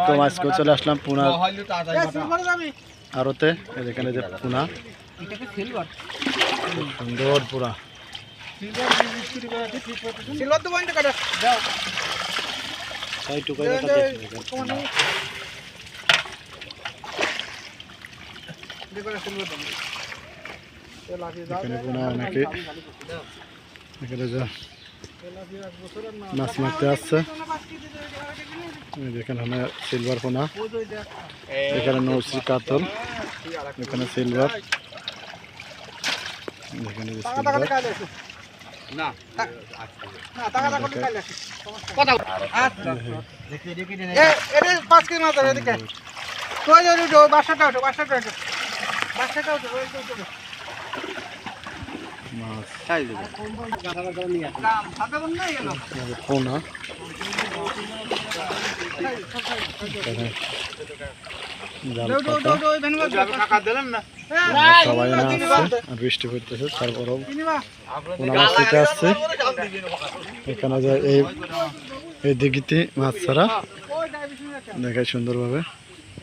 আসসালামাইকুম আজকে চলে আসলাম পুনা আরতে এই যেখানে যে পুনা। সুন্দর পুরা। এখানে পুনা অনেকে। এখানে যে। মাছ মারতে আসছে। এই দেখেন এখানে সিলভার পোনা এখানে নৌসি কাতল। এখানে সিলভার এখানে বাসাটা ওঠো বাসাটা ওঠো। বাসাটা ওঠো। না সবাই না আসছে বৃষ্টি পড়তেছে তারপরেও পোনা মাছ আসছে এখানে যে এই দিঘিতে মাছ ছাড়া। দেখায় সুন্দরভাবে